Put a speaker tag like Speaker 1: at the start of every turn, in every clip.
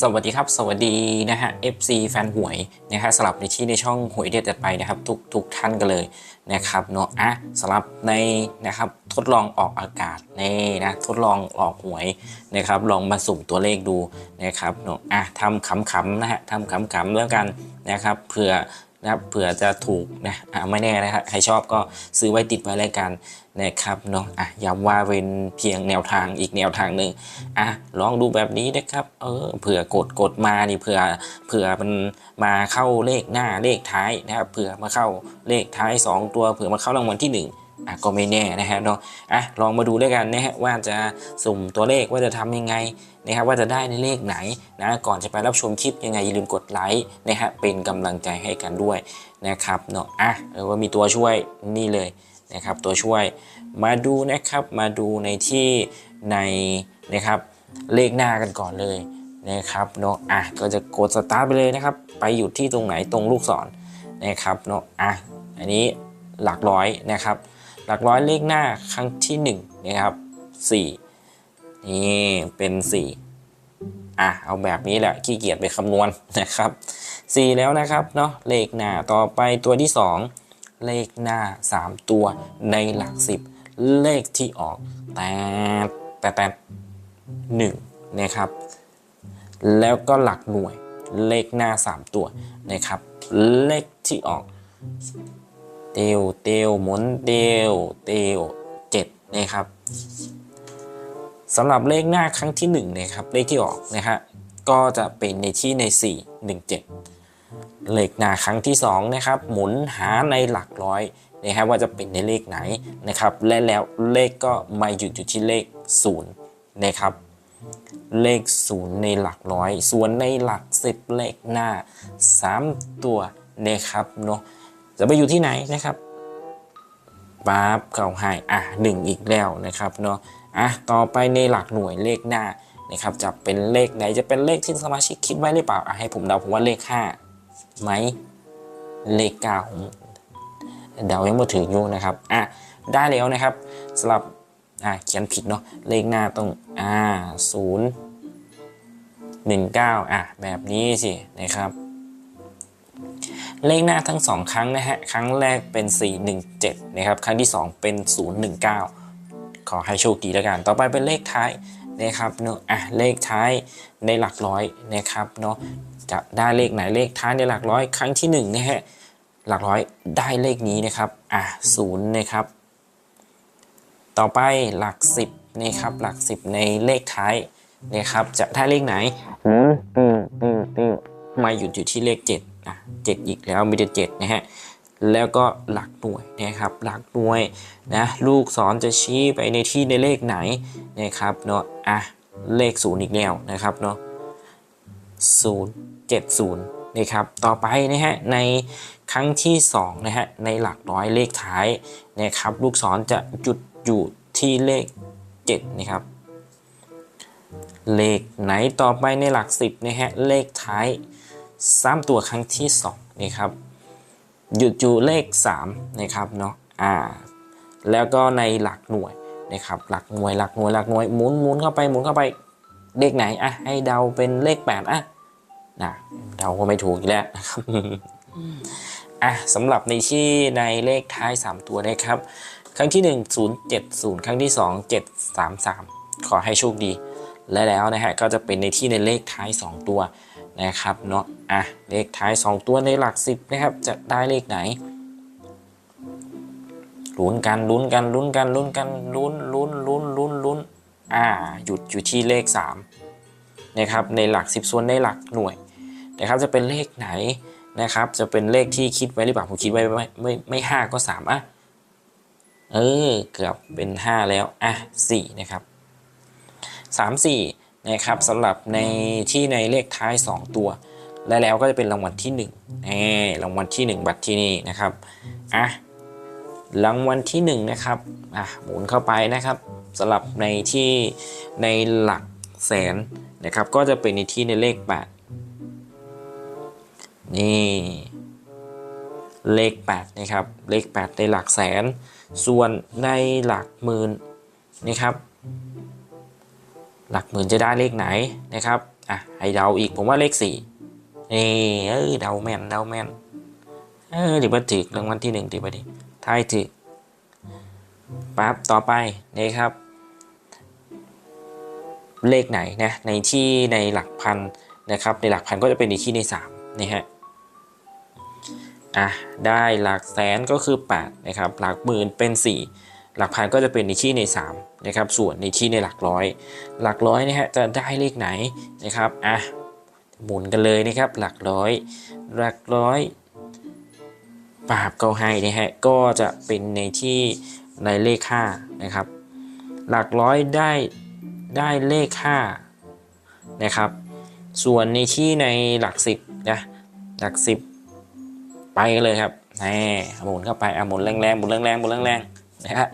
Speaker 1: สวัสดีครับ สวัสดีนะฮะ FC แฟนหวยนะฮะสลับในที่ในช่องหวยเด็ดจัดไปนะครับ ทุกทุกท่านกันเลยนะครับเนาะอะสลับในนะครับทดลองออกอากาศนี่นะทดลองออกหวยนะครับ ลองมาสุ่มตัวเลขดูนะครับเนาะอะทำขำๆนะฮะทำขำๆแล้วกันนะครับเผื่อ นะครับเผื่อจะถูกนะไม่แน่นะครับใครชอบก็ซื้อไว้ติดไว้รายการนะครับเนาะอะย้ำว่าเป็นเพียงแนวทางอีกแนวทางหนึ่งอะลองดูแบบนี้นะครับเออเผื่อกดกดมานี่เผื่อเผื่อมันมาเข้าเลขหน้าเลขท้ายนะครับเผื่อมาเข้าเลขท้าย 2 ตัว เผื่อมาเข้ารางวัลที่ 1 อะก็ไม่แน่นะฮะเนาะอะลองมาดูด้วยกันนะฮะว่าจะสุ่มตัวเลขว่าจะทำยังไงนะครับว่าจะได้ในเลขไหนนะก่อนจะไปรับชมคลิปยังไงอย่าลืมกดไลค์นะฮะเป็นกำลังใจให้กันด้วยนะครับเนาะอะเออว่ามีตัวช่วยนี่เลยนะครับตัวช่วยมาดูนะครับมาดูในที่ในนะครับเลขหน้ากันก่อนเลยนะครับเนาะอะก็จะกดสตาร์ทไปเลยนะครับ ไปอยู่ที่ตรงไหนตรงลูกศรนะครับเนาะอะอันนี้หลักร้อยนะครับ หลักร้อยเลขหน้าครั้งที่1นะครับ4นี่เป็น 4 อะ เอาแบบนี้แหละขี้เกียจไปคำนวณนะครับ 4 แล้วนะครับเนาะเลขหน้าต่อไปตัวที่ 2 เลขหน้า 3 ตัวในหลัก 10 เลขที่ออกแต่แต่แต่1นะครับ แล้วก็หลักหน่วยเลขหน้า 3 ตัวนะครับ เลขที่ออก เตียวเตียวหมุนเตียวเตียว7นะครับสำหรับเลขหน้าครั้งที่1นะครับเลขที่ออกนะฮะก็จะเป็นในที่ใน 4 1 7 เลขหน้าครั้งที่2นะครับหมุนหาในหลักร้อยนะครับว่าจะเป็นในเลขไหนนะครับและแล้วเลขก็มาหยุดอยู่ที่เลข0นะครับเลข 0 ในหลักร้อย ส่วนในหลัก 10 เลขหน้า 3 ตัวนะครับเนาะ จะไปอยู่ที่ไหนนะครับปั๊บเข้าให้อะ1 อีกแล้วนะครับเนาะอะต่อไปในหลักหน่วยเลขหน้านะครับจะเป็นเลขไหนจะเป็นเลขที่สมาชิกคิดไว้หรือเปล่าอะให้ผมเดาผมว่าเลข5ไหมเลข9ผมเดายังไม่ถึงอยู่นะครับอะได้แล้วนะครับสำหรับอ่าเขียนผิดเนาะเลขหน้าต้องอ่าศูนย์หนึ่งเก้าอะแบบนี้สินะครับ เลขหน้าทั้งสองครั้งนะฮะ ครั้งแรกเป็น 417 นะครับ ครั้งที่ 2 เป็น 019 ขอให้โชคดีแล้วกัน ต่อไปเป็นเลขท้ายนะครับเนาะอะเลขท้ายในหลักร้อยนะครับเนาะจะได้เลขไหนเลขท้ายในหลักร้อย ครั้งที่1นะฮะหลักร้อยได้เลขนี้นะครับอะศูนย์นะครับ ต่อไปหลัก 10นะครับหลัก 10 ในเลขท้ายนะครับ จะได้เลขไหนอืมอืมอืมอืมมาหยุดอยู่ที่เลข7อะ 7 อีกแล้วมีแต่7นะฮะแล้วก็หลักหน่วยนะครับหลักหน่วยนะลูกศรจะชี้ไปในที่ในเลขไหนนะครับเนาะอะเลข0อีกแล้วนะครับเนาะ0 7 0นะครับต่อไปนะฮะในครั้งที่2นะฮะในหลักร้อยเลขท้ายนะครับลูกศรจะจุดอยู่ที่เลข7นะครับเลขไหนต่อไปในหลัก 10นะฮะเลขท้าย 3ตัวครั้งที่2นะครับหยุดอยู่เลข3นะครับเนาะอ่าแล้วก็ในหลักหน่วยนะครับหลักหน่วยหลักหน่วยหลักหน่วยหมุนหมุนเข้าไปหมุนเข้าไปเลขไหนอะให้เดาเป็นเลข8อะนะเดาก็ไม่ถูกอีกแล้วนะครับอะสำหรับในที่ในเลขท้าย 3 ตัวนะครับ ครั้งที่ 1 070 ครั้งที่ 2 733 ขอให้โชคดี และแล้วนะฮะก็จะเป็นในที่ในเลขท้าย 2 ตัวนะครับเนาะอะเลขท้าย 2 ตัวในหลัก 10 นะครับ จะได้เลขไหนลุ้นกันลุ้นกันลุ้นกันลุ้นกันลุ้นลุ้นลุ้นลุ้นลุ้นอ่าหยุดอยู่ที่เลข3นะครับในหลัก 10 ส่วนในหลักหน่วยนะครับจะเป็นเลขไหนนะครับจะเป็นเลขที่คิดไว้หรือเปล่าผมคิดไว้ไม่ไม่ไม่ห้าก็สามอะเออเกือบเป็น 5 แล้วอะ4นะครับ 3 4นะครับสำหรับในที่ในเลขท้าย 2 ตัว และแล้วก็จะเป็นรางวัลที่1นี่รางวัลที่ 1 บัตรที่นี่นะครับอะรางวัลที่1นะครับอะหมุนเข้าไปนะครับสำหรับในที่ในหลักแสนนะครับก็จะเป็นในที่ในเลข8นี่เลข8นะครับเลข 8 ในหลักแสน ส่วนในหลักหมื่นนะครับ หลักหมื่นจะได้เลขไหนนะครับอะให้เดาอีกผมว่าเลข4นี่เออเดาแม่นเดาแม่นเออเดี๋ยวมาถึกรางวัลที่หนึ่งดีไปดิทายถึกปั๊บต่อไปนะครับ เลขไหนนะในที่ในหลักพันนะครับ ในหลักพันก็จะเป็นในที่ใน3นะฮะอะได้หลักแสนก็คือ 8 นะครับ หลักหมื่นเป็น 4 หลักพันก็จะเป็นในที่ใน3นะครับส่วนในที่ในหลักร้อย หลักร้อยนะฮะจะได้เลขไหนนะครับอะหมุนกันเลยนะครับหลักร้อย หลักร้อยปราบเกาให้นะฮะก็จะเป็นในที่ในเลข5นะครับหลักร้อยได้ได้เลข5นะครับส่วนในที่ในหลัก10นะหลัก10 ไปกันเลยครับแหมหมุนเข้าไปอะหมุนแรงๆหมุนแรงๆหมุนแรงๆ นะฮะ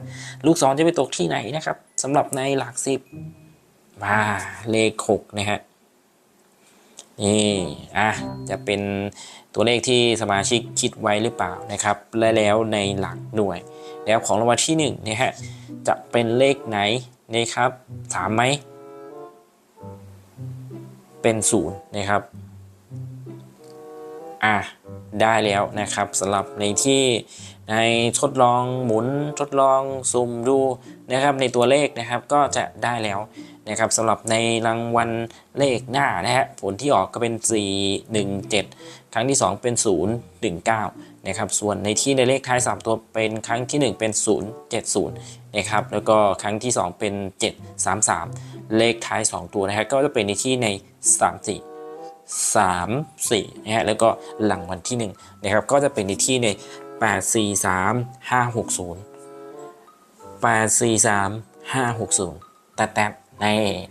Speaker 1: ลูกศรจะไปตกที่ไหนนะครับสำหรับในหลัก10มาเลข6นะฮะนี่อะจะเป็นตัวเลขที่สมาชิกคิดไว้หรือเปล่านะครับ และแล้วในหลักหน่วย แล้วของรางวัลที่1นะฮะจะเป็นเลขไหนนะครับถามไหมเป็นศูนย์นะครับอะ ได้แล้วนะครับสำหรับในที่ในทดลองหมุนทดลองซูมดูนะครับในตัวเลขนะครับก็จะได้แล้วนะครับสำหรับในรางวัลเลขหน้านะฮะผลที่ออกก็เป็น 4 1 7 ครั้งที่ 2 เป็น 0 1 9นะครับส่วนในที่ในเลขท้าย 3 ตัวเป็นครั้งที่ 1 เป็น 0 7 0นะครับแล้วก็ครั้งที่ 2 เป็น 7 3 3 เลขท้าย 2 ตัวนะฮะก็จะเป็นในที่ใน 3 4 3 4นะฮะแล้วก็หลังวันที่1นะครับก็จะเป็นในที่ใน 8 4 3 5 6 0 8 4 3 5 6 0แต่แต่ใน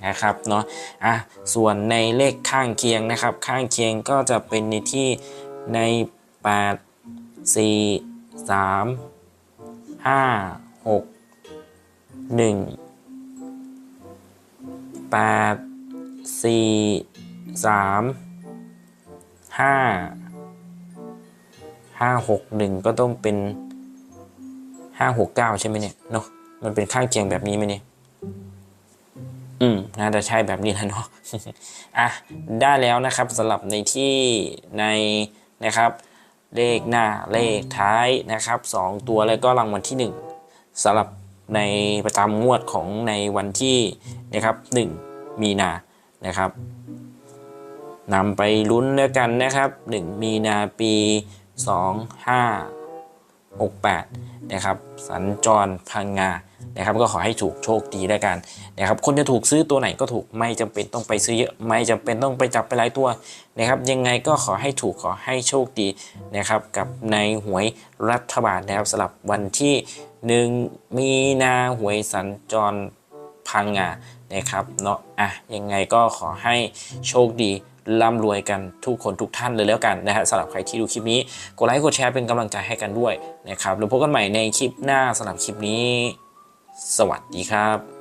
Speaker 1: นะครับเนาะอะส่วนในเลขข้างเคียงนะครับ ข้างเคียงก็จะเป็นในที่ใน 8 4 3 5 6 1 8 4 3ห้าห้าหกหนึ่งก็ต้องเป็นห้าหกเก้าใช่ไหมเนี่ยเนาะมันเป็นข้างเคียงแบบนี้ไหมเนี่ยอืมน่าจะใช่แบบนี้แล้วเนาะอะได้แล้วนะครับสำหรับในที่ในนะครับเลขหน้าเลขท้ายนะครับสองตัวแล้วก็รางวัลที่หนึ่งสำหรับในประจำงวดของในวันที่นะครับหนึ่งมีนานะครับ นำไปลุ้นด้วยกันนะครับ 1 มีนาปี 2568 นะครับ สัญจรพังงา นะครับ ก็ขอให้ถูกโชคดีด้วยกันนะครับ คนจะถูกซื้อตัวไหนก็ถูก ไม่จำเป็นต้องไปซื้อเยอะ ไม่จำเป็นต้องไปจับไปหลายตัวนะครับ ยังไงก็ขอให้ถูกขอให้โชคดีนะครับ กับในหวยรัฐบาลนะครับสำหรับวันที่ 1 มีนาหวยสัญจรพังงานะครับเนาะอะยังไงก็ขอให้โชคดี ร่ำรวยกันทุกคนทุกท่านเลยแล้วกันนะฮะสำหรับใครที่ดูคลิปนี้กดไลค์กดแชร์เป็นกำลังใจให้กันด้วยนะครับแล้วพบกันใหม่ในคลิปหน้าสำหรับคลิปนี้ สวัสดีครับ